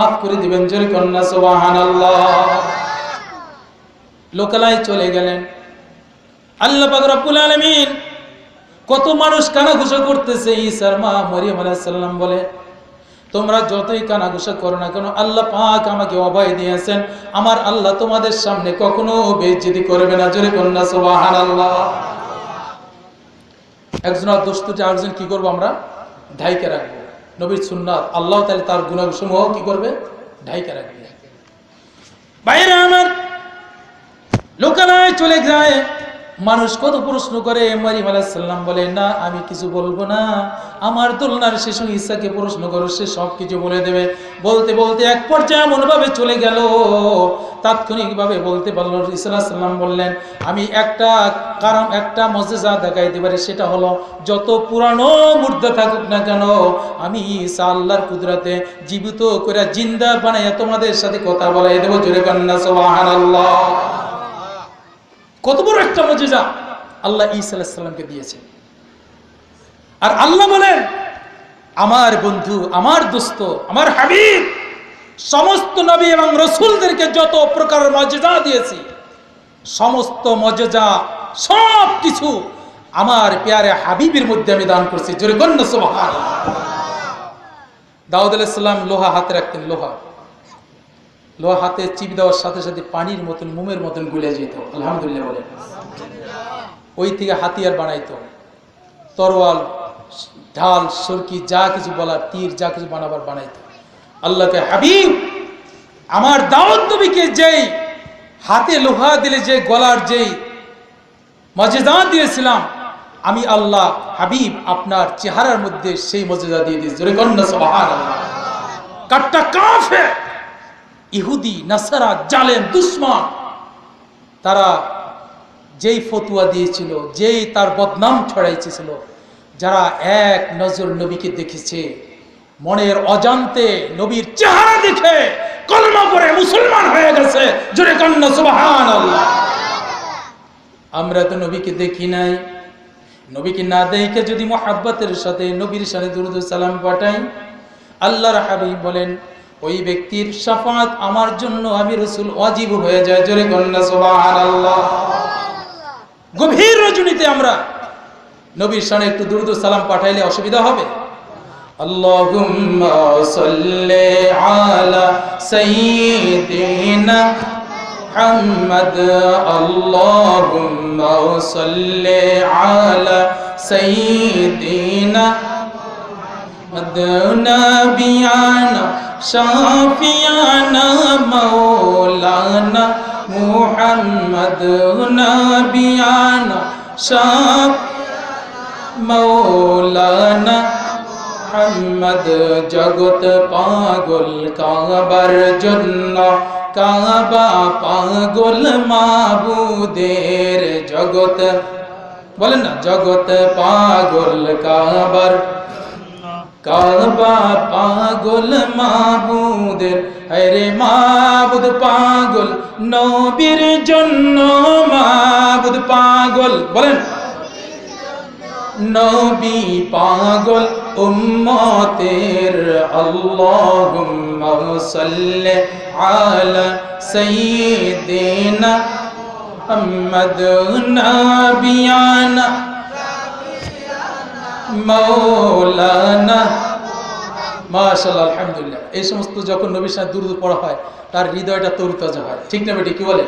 মাফ করে দিবেন, জোরে কন্যা, সুবহানাল্লাহ। লোকালয় চলে গেলেন। আল্লাহ রব্বুল আলামিন কত মানুষ কানাঘুষা করতেছে। ঈসার মা মরিয়ম আলাইহিস বলে, তোমরা যতই কানাঘুষা করো না কেন, আল্লাহ পাক আমাকে অভয় দিয়েছেন। আমার আল্লাহ তোমাদের সামনে কখনো বেইজ্জতি করবে না। জোরে কন্যা, সুবহানাল্লাহ। একজন আর দোস্তটি আরেকজন কি করব আমরা? ঢাইকে রাখব। নবীর সুন্নাত, আল্লাহ তাহলে তার গুণসমূহ কি করবে? ঢাইকে রাখবে। বাইরে আমার, লোকালয় চলে যায়। মানুষ কত প্রশ্ন করে মারিম আলাহিসাল্লাম বলে, না, আমি কিছু বলব না। আমার দোলনার শিশু ইসাকে প্রশ্ন করো, সে সব কিছু বলে দেবে। বলতে বলতে এক পর্যায়ে এমনভাবে চলে গেল। তাৎক্ষণিকভাবে বলতে পারল ইসাল্লাম বললেন, আমি একটা কারণ, একটা মজেজা দেখাইতে পারি, সেটা হলো, যত পুরানো মুর্দা থাকুক না কেন, আমি ঈসা আল্লাহর কুদরাতে জীবিত করে জিন্দা বানাইয়া তোমাদের সাথে কথা বলাই দেবো। জোরে কান্না সুবহানাল্লাহ। কত বড় একটা মজেজা আল্লাহ ঈসা আলাইসাল্লামকে দিয়েছেন আর আল্লাহ বলেন, আমার বন্ধু, আমার দোস্ত, আমার হাবিব, সমস্ত নবী এবং রসুলদেরকে যত প্রকার মজেজা দিয়েছি, সমস্ত মজেজা সব কিছু আমার পেয়ারে হাবিবের মধ্যে আমি দান করছি। জোরে গণ্য সুবহান দাউদ আলাইসাল্লাম লোহা হাতে রাখতেন, লোহা। হাতে চিপ দেওয়ার সাথে সাথে পানির মতন, মোমের মতন গুলে যেত। আলহামদুলিল্লাহ বলে ওই থেকে হাতিয়ার বানাইতো। তরোয়াল, ঢাল, সরকি, যা কিছু বলার, তীর, যা কিছু বানাবার বানাইতো। আল্লাহকে হাবিব, আমার দাওয়াত নবীকে যেই হাতে লোহা দিলে, যে গলার যেই মজেদা দিয়েছিলাম, আমি আল্লাহ হাবিব আপনার চেহারার মধ্যে সেই মজেদা দিয়ে দিয়েছি। কাটটা কাফে ইহুদি, নাসারা, জালেম, দুশ্মন, তারা যেই ফতুয়া দিয়েছিল, যেই তার বদনাম ছড়াইছিল যারা এক নজর নবীকে দেখেছে, মনের অজান্তে নবীর চেহারা দেখে কলমা করে মুসলমান হয়ে গেছে, জোরে কন্যা সুবহান আমরা তো নবীকে দেখি নাই। নবীকে না দেখে যদি মোহাব্বতের সাথে, নবীর সাথে দুরুদ সালাম পাঠাই, আল্লাহর হাবিব বলেন ওই ব্যক্তির সাফাত আমার জন্য আমি রসুল অজীব হয়ে যায় জোরে কন্যা সুবহানাল্লাহ গভীর রজনীতে আমরা নবীর সামনে একটু দুরুদ সালাম পাঠাইলে অসুবিধা হবে আল্লাহুম্মা সাল্লি আলা সাইয়্যিদিনা মুহাম্মদ আল্লাহুম্মা সাল্লি আলা সাইয়্যিদিনা نبيانا শাফিয়ানা মৌলানা মুহাম্মদ নবিয়ানা শাফ মৌলানা মোহাম্মদ জগৎ পাগল কাবার জন্য, কাবা পাগল মাবুদের জগৎ, বলেন না, জগৎ পাগল কাবার কাবা পাগল মাবুদের আরে মাবুদ পাগল, নবীর জন্য মাবুদ পাগল। বলেন, নবী পাগল উম্মতের, আল্লাহুম্মা সাল্লি আলা সাইয়্যিদিনা মুহাম্মদ নাবিয়ানা। মৌলানা মাশাআল্লাহ, আলহামদুলিল্লাহ। এই সমস্ত যখন নবীর সাথে দুরুদ পড়া হয়, তার হৃদয়টা তরুতাজা হয়। ঠিক না বেটি, কি বলে?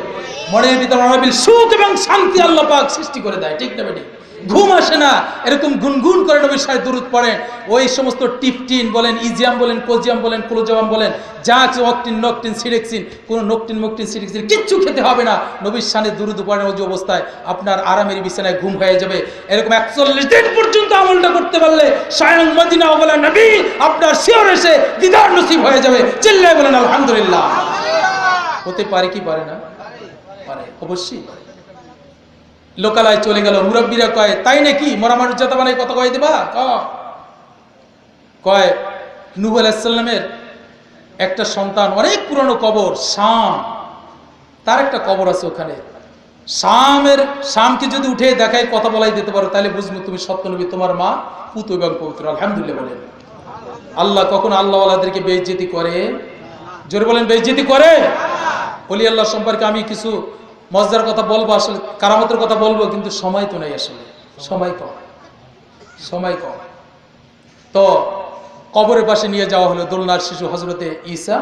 মনের ভিতরে অনাবিল সুখ এবং শান্তি আল্লাহ পাক সৃষ্টি করে দেয়। ঠিক না বেটি? ঘুম আসে না। এরকম গুনগুন করে নবীর সাহেব দূরত পড়েন। ওই সমস্ত টিপটিন বলেন, ইজিয়াম বলেন, কোজিয়াম বলেন ক্লোজাম বলেন, যা আছে অকটিন, নকটিন, সিরেক্সিন, কোনো নকটিন, মকটিন, সিরেক্সিন কিচ্ছু খেতে হবে না। নবীর সানে দূরত পড়েন ওই অবস্থায় আপনার আরামের বিছানায় ঘুম হয়ে যাবে। এরকম একচল্লিশ দিন পর্যন্ত আমলটা করতে পারলে স্বয়ং মদিনা বলেন নবী আপনার শিওর এসে দিদার নসিব হয়ে যাবে। চিল্লায় বলেন, আলহামদুলিল্লাহ। হতে পারে কি পারে না? পারে। অবশ্যই পারে। লোকালয় চলে গেল। মুরব্বীরা কয়, তাই নাকি? মরা মানুষ যাতে বানাই কত কয় দিবা? কয়। নুহ আলাইসাল্লামের একটা সন্তান, অনেক পুরনো কবর, শাম। তার একটা কবর আছে ওখানে। শামের, শামকে যদি উঠে দেখায়, কথা বলাই দিতে পারো, তাহলে বুঝব তুমি সত্য নবী, তোমার মা পুত এবং পবিত্র। আলহামদুলিল্লাহ বলেন। আল্লাহ কখন আল্লাহওয়ালাদেরকে বেইজ্জতি করে? জোরে বলেন, বেইজ্জতি করে? অলি আল্লাহ সম্পর্কে আমি কিছু মজার কথা বলব আসলে, কারামতের কথা বলব, কিন্তু সময় তো নেই আসলে। সময় কম। সময় কম। তো কবরের পাশে নিয়ে যাওয়া হলো দোলনার শিশু হজরতে ঈসা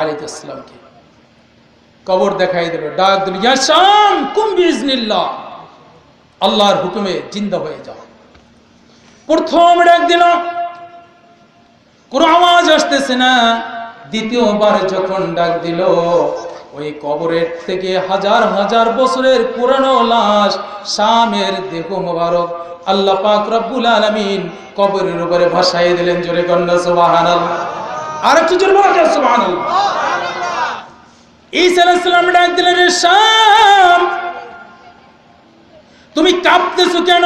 আলী ইসলামকে কবর দেখাই দিল, ডাক দিল, ইয়া বিজনিল্লাহ আল্লাহর হুকুমে জিন্দা হয়ে যাও। প্রথম ডাক দিল, কোনো আওয়াজ আসতেছে না? দ্বিতীয়বার যখন ডাক দিল ওই কবরের থেকে হাজার হাজার বছরের পুরানো লাশ, শামের দেহ মোবারক। আল্লাহ পাক রব্বুল আলামিন কবরের উপরে ভাসাই দিলেন জোরে কন্যা, সুবহানাল্লাহ। আর একটু জোরে বলা যায় সুবহানাল্লাহ। ঈসা আলাইহিস সালাম ডাক দিলেন শাম, তুমি কাঁপতেছো কেন?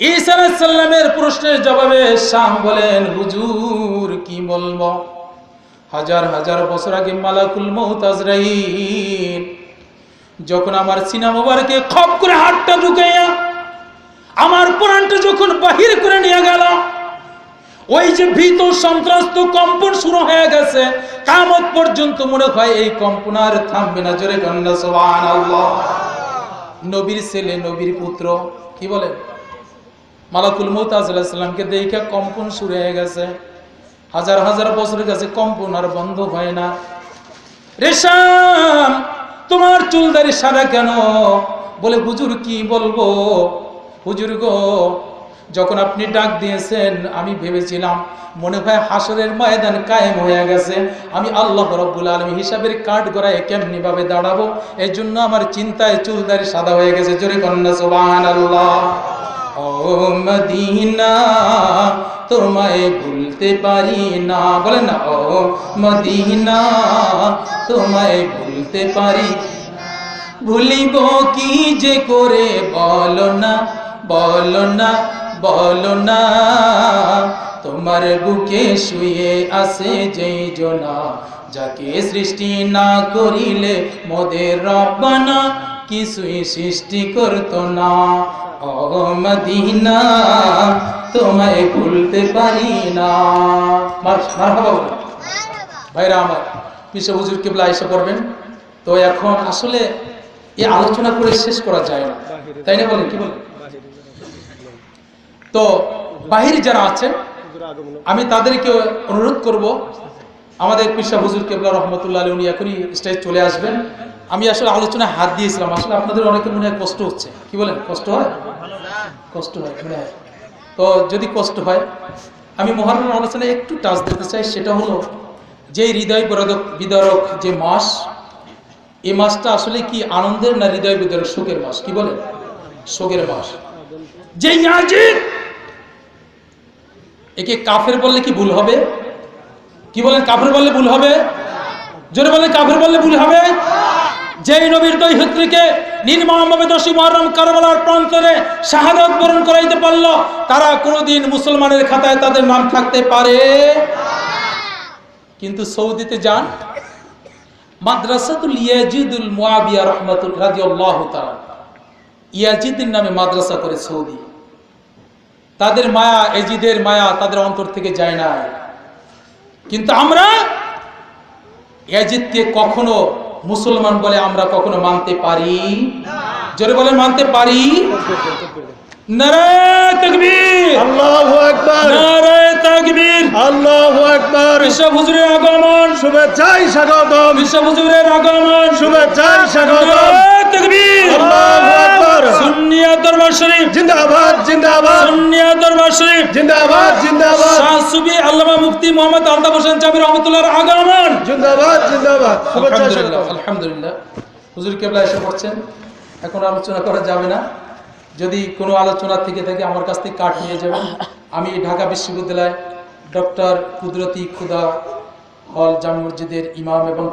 ঈসা আলাইহিস সালামের প্রশ্নের জবাবে শাম বলেন, হুজুর, কি বলব? হাজার হাজার বছর আগে মালাকুল মৌত আজরাইল, যখন আমার সিনা মোবারকে খপ করে হাতটা ঢুকাইয়া আমার প্রাণটা যখন বাহির করে নিয়ে গেল, ওই যে ভীত সন্ত্রস্ত কম্পন শুরু হয়ে গেছে। কামত পর্যন্ত মনে হয় এই কম্পন আর থামবে না। জোরে কন্যা নবীর ছেলে, নবীর পুত্র, কি বলেন মালাকুল মৌতাজকে দেখে কম্পন শুরু হয়ে গেছে। হাজার হাজার বছরের কাছে কম্পন আর বন্ধ হয় না। রেশাম, তোমার চুলদারি সাদা কেন? বলে, হুজুর কি বলব? হুজুর গো, যখন আপনি ডাক দিয়েছেন, আমি ভেবেছিলাম, মনে হয় হাসরের ময়দান কায়েম হয়ে গেছে। আমি আল্লাহ রব্বুল আলমী হিসাবের কাঠ গড়ায় কেমনি ভাবে দাঁড়াবো? এই জন্য আমার চিন্তায় চুলদারি সাদা হয়ে গেছে। জোরে কন্যা সোবান আল্লাহ ও মদিনা তোমায় ভুলতে পারি না। বলেন না, ও মদিনা তোমায় ভুলতে পারি ভুলিব কি যে করে, বলো না বলো না বলো না। তোমার বুকে শুয়ে আছে যেই জনা, যাকে সৃষ্টি না করিলে মোদের রব্বানা কিছুই সৃষ্টি করতো না। ও তোমায় ভুলতে পারি না। ভাইরা আমার পিসে হুজুর কেবলা এসে পড়বেন। তো এখন আসলে এই আলোচনা করে শেষ করা যায় না। তাই না বলেন, কি বলেন? তো বাহিরে যারা আছেন, আমি তাদেরকে অনুরোধ করব, আমাদের পিসা হুজুর কেবলা রহমতুল্লাহ উনি এখনই স্টেজ চলে আসবেন। আমি আসলে আলোচনায় হাত দিয়েছিলাম। আসলে আপনাদের অনেকের মনে হয় কষ্ট হচ্ছে। কি বলেন? কষ্ট হয়? কষ্ট হয়, মনে হয়। তো যদি কষ্ট হয়, আমি মহারণ আলোচনায় একটু টাচ দিতে চাই। সেটা হলো যে হৃদয় বিদারক বিদারক যে মাস এই মাসটা আসলে কি আনন্দের না হৃদয় বিদারক? শোকের মাস। কি বলেন? শোকের মাস। যে একে কাফের বললে কি ভুল হবে? কি বলেন? কাফের বললে ভুল হবে? জোরে বলেন, কাফের বললে ভুল হবে? যেই নবীর দৈহিত্রীকে নির্মমভাবে দোষী মহরম কারবালার প্রান্তরে শাহাদত বরণ করাইতে পারল, তারা কোনোদিন মুসলমানের খাতায় তাদের নাম থাকতে পারে কিন্তু সৌদিতে যান। মাদ্রাসাতুল ইয়াজিদুল মুয়াবিয়া রহমাতুল রাদিয়াল্লাহু তাআলা। ইয়াজিদের নামে মাদ্রাসা করে সৌদি। তাদের মায়া, এজিদের মায়া তাদের অন্তর থেকে যায় না কিন্তু আমরা এজিদকে কখনো মুসলমান বলে আমরা কখনো মানতে পারি? জোরে বলে মানতে পারি? আগমন। শুভেচ্ছাই স্বাগতম। বিশ্ব হুজুরের আগমন। শুভেচ্ছাই স্বাগতম। সুন্নিয়া দরবার শরীফ। জিন্দাবাদ জিন্দাবাদ। সুন্নিয়া দরবার শরীফ। জিন্দাবাদ জিন্দাবাদ। শাহ সুবি আল্লামা মুফতি মোহাম্মদ আলতাফ হোসেন চাবি রহমতুল্লাহর আগমন। জিন্দাবাদ জিন্দাবাদ। আলহামদুলিল্লাহ আলহামদুলিল্লাহ। হুজুর কেবলা এসে পড়ছেন। এখন আলোচনা করা যাবে না। যদি কোনো আলোচনা থেকে থাকে আমার কাছ থেকে কাঠ নিয়ে যাবেন। আমি ঢাকা বিশ্ববিদ্যালয় ডক্টর কুদরতি খুদা হল জাম মসজিদের ইমাম এবং